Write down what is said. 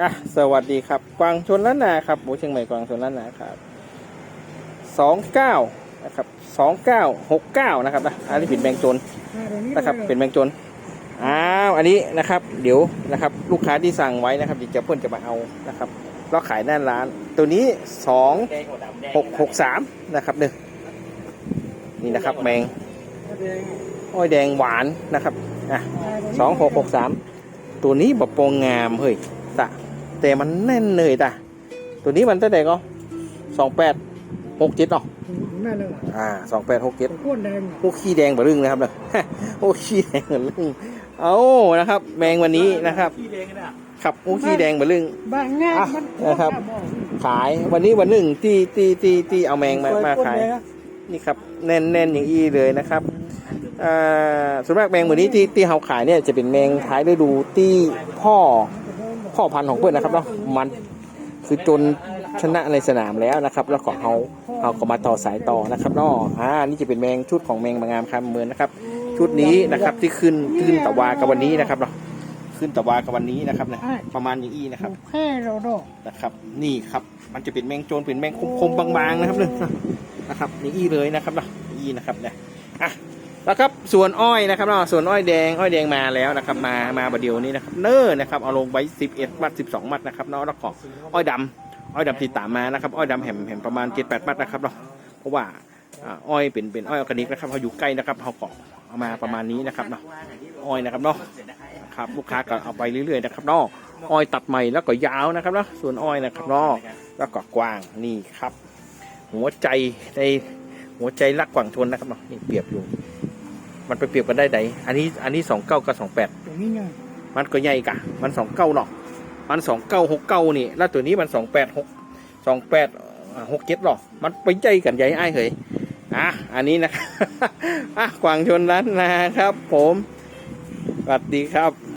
อะสวัสดีครับ กวางชนล้านนาครับหมูเชียงใหม่กวางชนล้านนาครับสองเก้านะครับสองเก้าหกเก้านะครับนะอันนี้เป็นแบงค์จนนะครับเป็นแบงค์จนอ้าวอันนี้นะครับ เดี๋ยวนะครับ ลูกค้าที่สั่งไว้นะครับเดี๋ยวจะเพื่อนจะมาเอานะครับเราขายหน้าร้าน ตัวนี้สองหกหกสามนะครับเด้อนี่นะครับแมงอ้อยแดงหวานนะครับอะสองหกหกสามตัวนี้แบบโปรงงามเฮ้ยตะ แต่มันแน่นเลยตะตัวนี้มันเท่าไหร่ก็สองแปดหกเจ็ดเนาะแม่เลยล่ะอ่าสองแปดหกเจ็ดโคตรแดงโอ้ขี้แดงบะลึงนะครับเนี่ยโอ้ขี้แดงบะลึงเอานะครับ แมงวันนี้นะครับขี้แดงกันอะครับโอ้ขี้แดงบะลึงบ้านง่ายอะมันนะครับ ขายวันนี้วันหนึ่งที่ที่ที่ที่เอาแมงมามาขายนี่ครับแน่นแน่นอย่างอี้เลยนะครับอ่าส่วนมากแมงวันนี้ที่ที่เราขายเนี่ยจะเป็นแมงท้ายฤดูที่พ่อ พ่อพันธุ์ของเพื่อนนะครับเนาะมันคือจนชนะในสนามแล้วนะครับ แล้วก็เอาเอาก็มาต่อสายต่อนะครับเนาะอ่านี่จะเป็นแมงชุดของแมงบางงามคำเมือนนะครับ ชุดนี้นะครับที่ขึ้นขึ้นตะวากับวันนี้นะครับเนาะขึ้นตะวากับวันนี้นะครับนะประมาณอย่างอี้นะครับแค่เราดอกนะครับ นี่ครับ มันจะเป็นแมงโจรเป็นแมงคมๆบางๆนะครับเนี่ยนะครับนี่อีเลยนะครับเนาะอีนะครับเนี่ยอะ แล้วครับส่วนอ้อยนะครับเนาะส่วนอ้อยแดงอ้อยแดงมาแล้วนะครับมามาบดเดียวนี้นะครับเน้อนะครับเอาลงไว้11มัด12 มัดนะครับเนาะแล้วก็อ้อยดำอ้อยดำติดตามมานะครับอ้อยดำแหมแหมประมาณ7-8มัดนะครับเนาะเพราะว่าอ้อยเป็นเป็นอ้อยออร์แกนิกนะครับเขาอยู่ใกล้นะครับเขาก็เอามาประมาณนี้นะครับเนาะอ้อยนะครับเนาะครับลูกค้าก็เอาไปเรื่อยๆนะครับเนอกอ้อยตัดใหม่แล้วก็ยาวนะครับเนาะส่วนอ้อยนะครับเนอกแล้วก็กว้างนี่ครับ หัวใจในหัวใจรักกว่างชนนะครับเนาะนี่เปรียบอยู่ มันไปเปรียบกันได้ไหนอันนี้อันนี้สองเก้ากับสองแปดตรงนี้ไงมันก็ใหญ่กะ มันสองเก้าเนาะมันสองเก้าหกเก้านี่ แล้วตัวนี้มันสองแปดหกสองแปดหกเจ็ดหรอมันไปใจกันใหญ่ไอ้ายเหยอะอันนี้นะครับอะกวางชนล้านนาครับ ผมสวัสดีครับ